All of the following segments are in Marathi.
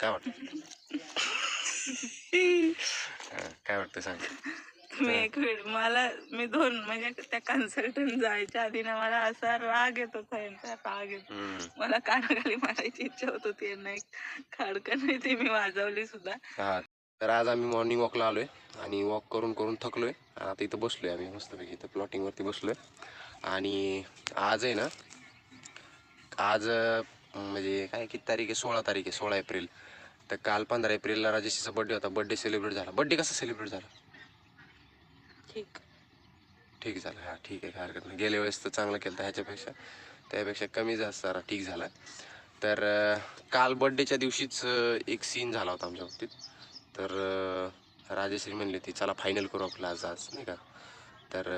काय वाटतं? काय वाटतं सांग. मी एक वेळ मला मी दोन म्हणजे त्या कन्सल्टंट जायच्या आधी ना मला असा राग येत होता यांचा राग येत. मला कानाखाली मारायची इच्छा होत होती यांना एक खाडकन आहे ती मी वाजवली सुद्धा. हा तर आज आम्ही मॉर्निंग वॉकला आलोय आणि वॉक करून करून थकलोय. आणि आता इथं बसलोय आम्ही मस्तपैकी इथं प्लॉटिंगवरती बसलोय. आणि आज आहे ना आज म्हणजे काय किती तारीख आहे? सोळा तारीख आहे सोळा एप्रिल. तर काल पंधरा एप्रिलला राजेशीचा बर्थडे होता. बर्थडे सेलिब्रेट झाला. बर्थडे कसा सेलिब्रेट झाला? ठीक. ठीक झालं. हा ठीक आहे. काय हरकत नाही. गेल्या वेळेस तर चांगलं केलं होतं ह्याच्यापेक्षा. त्यापेक्षा कमी जास्त जरा ठीक झाला. तर काल बड्डेच्या दिवशीच एक सीन झाला होता आमच्या बाबतीत. तर राजेश्री म्हणली ती चला फायनल करू आपलं आज आज. नाही का? तर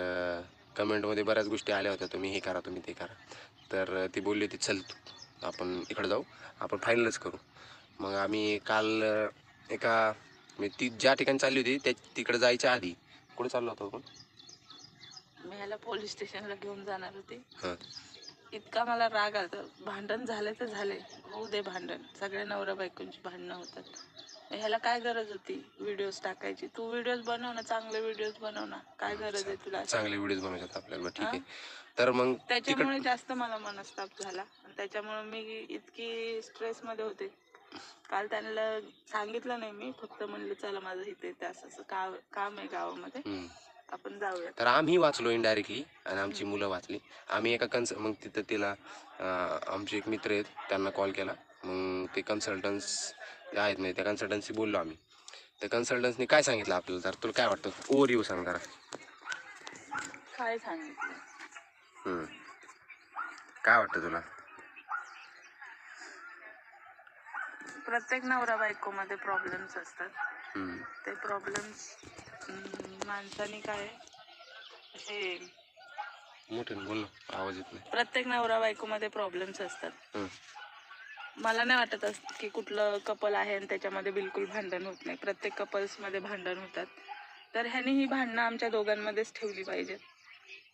कमेंटमध्ये बऱ्याच गोष्टी आल्या होत्या. तुम्ही हे करा तुम्ही ते करा. तर ती बोलली होती चल तू. आपण इकडं जाऊ. आपण फायनलच करू. मग आम्ही काल एका म्हणजे ती ज्या ठिकाणी चालली होती त्या तिकडे जायच्या आधी. कुठे चाललो होतो आपण? मी ह्याला पोलीस स्टेशनला घेऊन जाणार होते. हां. इतका मला राग आला भांडण झाले तर झाले होऊ दे भांडण. सगळ्या नवरा बायकोंची भांडणं होतात. ह्याला काय गरज होती व्हिडिओज टाकायची? तू व्हिडिओज बनव ना चांगले व्हिडिओज बनव ना. काय गरज आहे तुला? चांगले व्हिडिओज बनवायचे आपल्याला. ठीक आहे? तर मग त्याच्यामुळे जास्त मला मनस्ताप झाला. आणि त्याच्यामुळे मी इतकी स्ट्रेस मध्ये होते. काल त्यांना सांगितलं नाही मी. फक्त म्हणलं चला माझं इथे असं असं का काम आहे गावामध्ये. आपण जाऊया. तर आम्ही वाचलो इनडायरेक्टली आणि आमची मुलं वाचली. आम्ही एका कन्स मग तिथं तिला आमचे एक मित्र आहेत त्यांना कॉल केला. मग ते कन्सल्टन्स आहेत नाही त्या कन्सल्टन्सी बोललो आम्ही. त्या कन्सल्टन्सनी काय सांगितलं आपल्याला तर तुला काय वाटतं? ओव्हर येऊ सांग जरा. काय सांगितलं? हम्म. काय वाटतं तुला? प्रत्येक नवरा बायको मध्ये प्रॉब्लेम्स असतात. ते प्रॉब्लेम्स माणसाने काय हे मोठे बोल आवाज येत नाही. प्रत्येक नवरा बायको मध्ये प्रॉब्लेम्स असतात. मला नाही वाटत असत की कुठलं कपल आहे आणि त्याच्यामध्ये बिलकुल भांडण होत नाही. प्रत्येक कपल्समध्ये भांडण होतात. तर ह्याने ही भांडणं आमच्या दोघांमध्येच ठेवली पाहिजेत.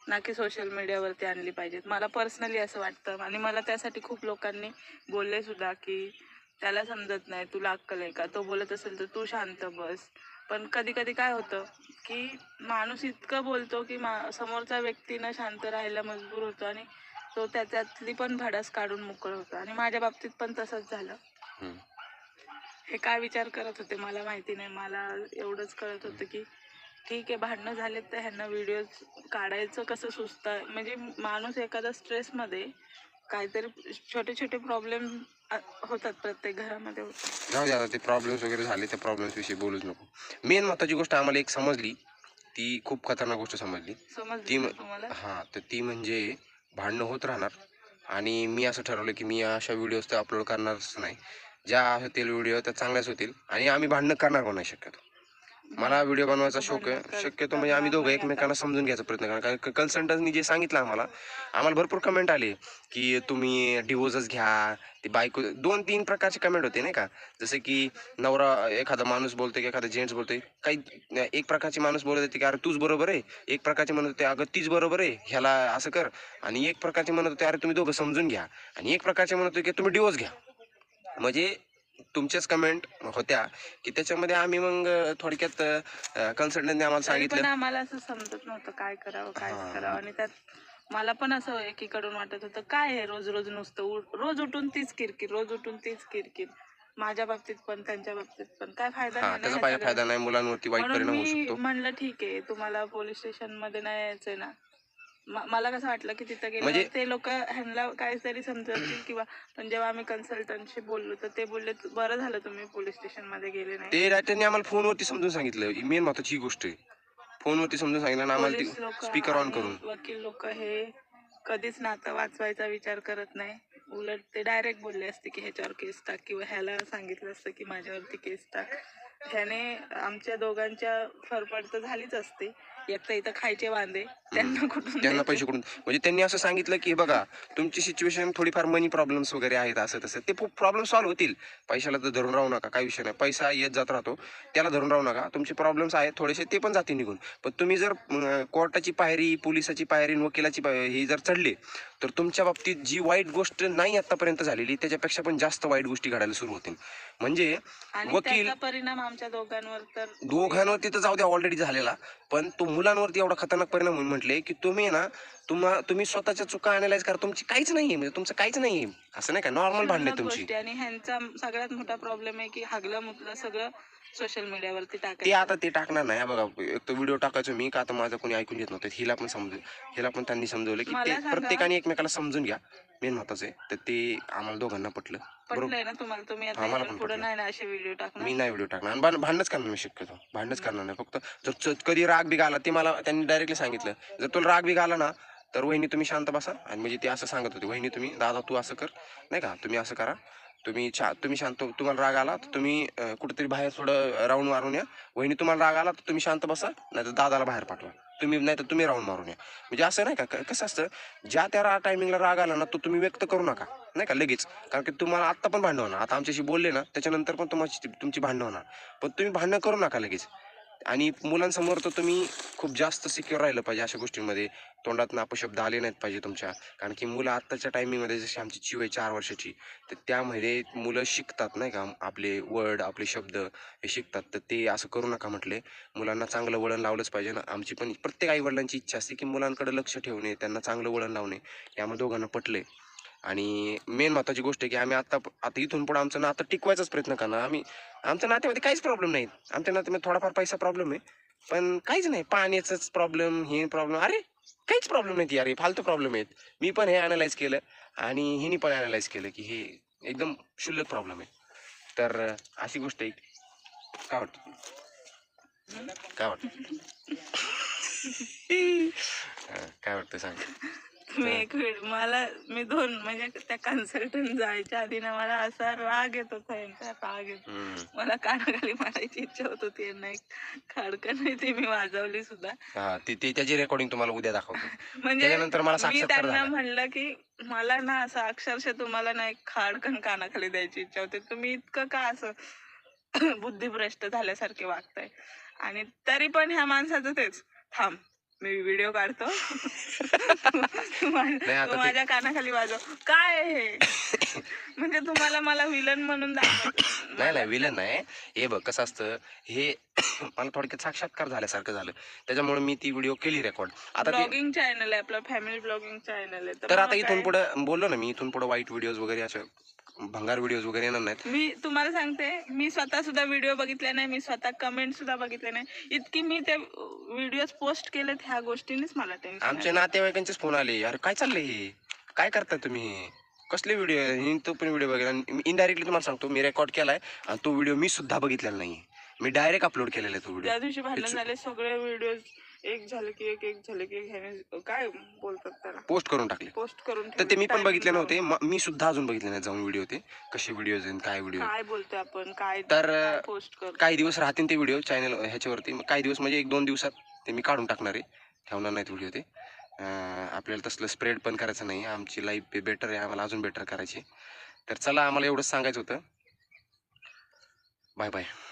ना की सोशल मीडियावरती आणली पाहिजेत. मला पर्सनली असं वाटतं आणि मला त्यासाठी खूप लोकांनी बोलले सुद्धा की त्याला समजत नाही तुला अक्कल आहे का? तो बोलत असेल तर तू शांत बस. पण कधी कधी काय होतं की माणूस इतकं बोलतो की मा समोरचा व्यक्तीनं शांत राहायला मजबूर होतो आणि तो त्याच्यातली पण भडास काढून मोकळ होतो. आणि माझ्या बाबतीत पण तसंच झालं. हे काय विचार करत होते मला माहिती नाही. मला एवढंच कळत होतं की ठीक आहे भांडणं झालेत तर ह्यांना व्हिडिओज काढायचं कसं सुचत? म्हणजे माणूस एखादा स्ट्रेसमध्ये काहीतरी छोटे छोटे प्रॉब्लेम होतात प्रत्येक घरामध्ये. जाऊ दे आता ते प्रॉब्लेम्स वगैरे झाले त्या प्रॉब्लेम्स विषयी बोलूच नको. मेन महत्वाची गोष्ट आम्हाला एक समजली. ती खूप खतरनाक गोष्ट समजली. ती तुम्हाला? हां तर ती म्हणजे भांडणं होत राहणार. आणि मी असं ठरवलं की मी अशा व्हिडिओज तर अपलोड करणारच नाही. ज्या होतील व्हिडिओ त्या चांगल्याच होतील आणि आम्ही भांडणं करणार पण नाही शक्यतो. मला व्हिडिओ बनवायचा शौक आहे. शक्यतो म्हणजे आम्ही दोघं एकमेकांना समजून घ्यायचा प्रयत्न करणार. कारण कन्सल्टन्सनी जे सांगितलं आम्हाला आम्हाला भरपूर कमेंट आले की तुम्ही डिवोर्सच घ्या ते बायको दोन तीन प्रकारचे कमेंट होते नाही का? जसे की नवरा एखादा माणूस बोलतोय की एखादा जेंट्स बोलतोय काही एक प्रकारची माणूस बोलत होते की अरे तूच बरोबर आहे. एक प्रकारचे म्हणत होते अगं तीच बरोबर आहे ह्याला असं कर. आणि एक प्रकारचे म्हणत होते अरे तुम्ही दोघं समजून घ्या. आणि एक प्रकारचे म्हणत होते की तुम्ही डिवोर्स घ्या. म्हणजे तुमच्याच कमेंट होत्या की त्याच्यामध्ये आम्ही मग थोडक्यात कन्सल्टंटने आम्हाला पण सांगितलं. आम्हाला असं समजत नव्हतं काय करावं काय. करावं. आणि त्यात मला पण असं एकीकडून वाटत होतं काय आहे रोज रोज नुसतं उ- रोज उठून तीच किरकिर रोज उठून तीच किरकिर. माझ्या बाबतीत पण त्यांच्या बाबतीत पण. काय फायदा हा नाही ना त्याचा ह्या फायदा सगळ्या- फायदा नाही मुलांवरती वाईट म्हणून परिणाम होऊ मी शकतो. म्हणलं ठीक आहे तुम्हाला पोलीस स्टेशनमध्ये नाही यायचंय ना. मला कसं वाटलं की तिथं गेलं म्हणजे- ते लोक ह्यांना काहीतरी समजतील किंवा पण जेव्हा आम्ही कन्सल्टंटशी बोललो तर ते बोलले बरं झालं तुम्ही पोलीस स्टेशनमध्ये गेले नाही. ते त्यांनी आम्हाला फोनवरती समजून सांगितलं. मेन महत्वाची ही गोष्ट आहे. फोनवरती समजून सांगितलं आम्हाला स्पीकर ऑन करून. वकील लोक हे कधीच नातं वाचवायचा विचार करत नाही. उलट ते डायरेक्ट बोलले असते की ह्याच्यावर केस टाक. किंवा ह्याला सांगितलं असतं की माझ्यावरती केस टाक. ह्याने आमच्या दोघांच्या फरफड तर झालीच असते. एक तर इथं खायचे वांदे. त्यांना कुठून त्यांना? पैसे कुठून? म्हणजे त्यांनी असं सांगितलं की बघा तुमची सिच्युएशन थोडीफार मनी प्रॉब्लेम्स वगैरे आहेत असं तसं. ते प्रॉब्लेम सॉल्व्ह होतील. पैशाला तर धरून राहू नका काही विषय नाही. पैसा येत जात राहतो त्याला धरून राहू नका. तुमचे प्रॉब्लेम्स आहेत थोडेसे ते पण जातील निघून. पण तुम्ही जर कोर्टाची पायरी पोलिसाची पायरी आणि वकिलाची पायरी ही जर चढली तर तुमच्या बाबतीत जी वाईट गोष्ट नाही आतापर्यंत झालेली त्याच्यापेक्षा पण जास्त वाईट गोष्टी घडायला सुरू होतील. म्हणजे वकील परिणाम आमच्या दोघांवर तर दोघांवरती तर जाऊ द्या ऑलरेडी झालेला. पण तो मुलांवरती एवढा खतरनाक परिणाम होईल म्हटले की तुम्ही ना तुम्हा तुम्ही स्वतःच्या चुका अनालाइज करा. तुमची काहीच नाहीये म्हणजे तुमचं काहीच नाहीये. असं नाही का? नॉर्मल भांडण तुमची. आणि ह्यांचा सगळ्यात मोठा प्रॉब्लेम आहे की हागलं मुतलं सगळं सोशल मीडियावरती ते टाकायचं आता ते टाकणार नाही. हा बघा एक तो व्हिडिओ टाकायचो मी का आता माझं कोणी ऐकून घेत नव्हतं? हिला पण समजू हिला पण त्यांनी समजवलं की ते सांगा. प्रत्येकाने एकमेकाला समजून घ्या. मेन महत्वाचं आहे. तर ते आम्हाला दोघांना पटलं. बरोबर? पटलंय ना तुम्हाला? तुम्ही हा, मला आता पण पुढे पटलं. नाही ना असे व्हिडिओ टाकणार? मी नाही व्हिडिओ टाकणार. आणि भांड- भांडणच करणार मी शक्यतो. भांडणच करणार नाही. फक्त जर च- कधी राग बिग आला ते मला त्यांनी डायरेक्टली सांगितलं. जर तुला राग बिग आला ना तर वहिनी तुम्ही शांत बसा. आणि म्हणजे ते असं सांगत होते. वहिनी तुम्ही दादा तू असं कर. नाही का? तुम्ही असं करा. तुम्ही छा तुम्ही शांत तुम्हाला राग आला तर तुम्ही कुठेतरी बाहेर थोडं राऊंड मारून या. वहिनी तुम्हाला राग आला तर तुम्ही शांत बसा नाही तर दादाला बाहेर पाठवा. तुम्ही नाही तर तुम्ही राऊंड मारून या. म्हणजे असं नाही का क- कसं असतं ज्या त्या टायमिंगला राग आला ना तो तुम्ही व्यक्त करू नका. नाही का लगेच. कारण की तुम्हाला आत्ता पण भांडण होणार. आता आमच्याशी बोलले ना त्याच्यानंतर पण तुम्हाला तुमची भांडणं होणार. पण तुम्ही भांडणं करू नका लगेच. आणि मुलांसमोर तर तुम्ही खूप जास्त सिक्युअर राहिलं पाहिजे अशा गोष्टींमध्ये. तोंडात अपशब्द आले नाहीत पाहिजे तुमच्या. कारण की मुलं आत्ताच्या टायमिंगमध्ये जशी आमची चिव आहे चार वर्षाची तर त्यामध्ये मुलं शिकतात नाही का? आपले वर्ड आपले शब्द हे शिकतात. तर ते असं करू नका म्हटले. मुलांना चांगलं वळण लावलंच पाहिजे ना. आमची पण प्रत्येक आईवडिलांची इच्छा असते की मुलांकडे लक्ष ठेवणे त्यांना चांगलं वळण लावणे. यामुळे दोघांना पटले आणि मेन महत्वाची गोष्ट आहे की आम्ही आता आता इथून पुढे आमचं नातं टिकवायचाच प्रयत्न करणार. आम्ही आमच्या नात्यामध्ये काहीच प्रॉब्लेम नाही आमच्या नात्यामध्ये थोडाफार पैसा प्रॉब्लेम आहे. पण काहीच नाही. पाण्याचाच प्रॉब्लेम हे प्रॉब्लेम अरे काहीच प्रॉब्लेम नाहीत यार. हे फालतू प्रॉब्लेम आहेत. मी पण हे अनालाइज केलं आणि हिनी पण अनालाइज केलं की हे एकदम क्षुल्लक प्रॉब्लेम आहे. तर अशी गोष्ट आहे. काय वाटतं? काय वाटतं? काय वाटतं सांग? मी एक वेळ मला मी दोन म्हणजे त्या कन्सल्टंट जायच्या आधी ना मला असा राग येत होता यांचा राग येत. मला कानाखाली मारायची इच्छा होत होती एक खाडकन आहे ती मी वाजवली सुद्धा. हा ती ती त्याची रेकॉर्डिंग तुम्हाला उद्या दाखवतो. म्हणजे मला मी त्यांना म्हणलं की मला ना असं अक्षरशः तुम्हाला ना एक खाडकन कानाखाली द्यायची इच्छा होती. तुम्ही इतकं का असं बुद्धिभ्रष्ट झाल्यासारखे वागताय? आणि तरी पण ह्या माणसाचं तेच थांब. मी व्हिडिओ काढतो. तू माझ्या- तू माझ्या कानाखाली वाजव. काय हे? म्हणजे तुम्हाला मला विलन म्हणून दाखवायचं नाही नाही विलन नाही. हे बघ कसं असतं हे मला थोडक्यात साक्षात्कार झाल्यासारखं झालं. त्याच्यामुळे मी ती व्हिडिओ केली रेकॉर्ड आता ते ब्लॉगिंग चॅनल आहे आपलं फॅमिली ब्लॉगिंग चॅनल आहे. तर आता इथून पुढे बोललो ना मी इथून पुढे वाईट व्हिडिओज वगैरे असे भंगार व्हिडिओज वगैरे येणार नाहीत? मी तुम्हाला सांगते मी स्वतः सुद्धा व्हिडिओ बघितले नाही मी स्वतः कमेंट सुद्धा बघितले नाही. इतकी मी ते व्हिडिओ पोस्ट केलेत ह्या गोष्टीनेच मला टेन्शन आमच्या नातेवाईकांचेच फोन आले. अरे काय चाललंय हे? काय करताय तुम्ही? कसले व्हिडिओ तो पण व्हिडिओ बघितला. इनडायरेक्टली तुम्हाला सांगतो मी रेकॉर्ड केलाय आणि तो व्हिडिओ मी सुद्धा बघितलेला नाही मी डायरेक्ट अपलोड केलेला आहे तो व्हिडिओ त्या दिवशी भांडण झाले सगळे व्हिडिओ एक झाले की एक एक झाले की एक ह्याने काय बोलतात त्याला? पोस्ट करून टाकले. पोस्ट करून तर ते मी पण बघितले. नव्हते. म- मी सुद्धा अजून बघितले नाही जाऊन व्हिडिओ ते. कसे व्हिडिओ काय व्हिडिओ काय बोलतोय आपण? काय तर पोस्ट करतो काही दिवस राहतील ते व्हिडिओ चॅनल ह्याच्यावरती. मग काही दिवस म्हणजे एक दोन दिवसात ते मी काढून टाकणार आहे. ठेवणार नाहीत व्हिडिओ ते. अं, आपल्याला तसलं स्प्रेड पण करायचं नाही. आमची लाईफ बेटर आहे. आम्हाला अजून बेटर करायची तर चला आम्हाला एवढंच सांगायचं होतं. Bye bye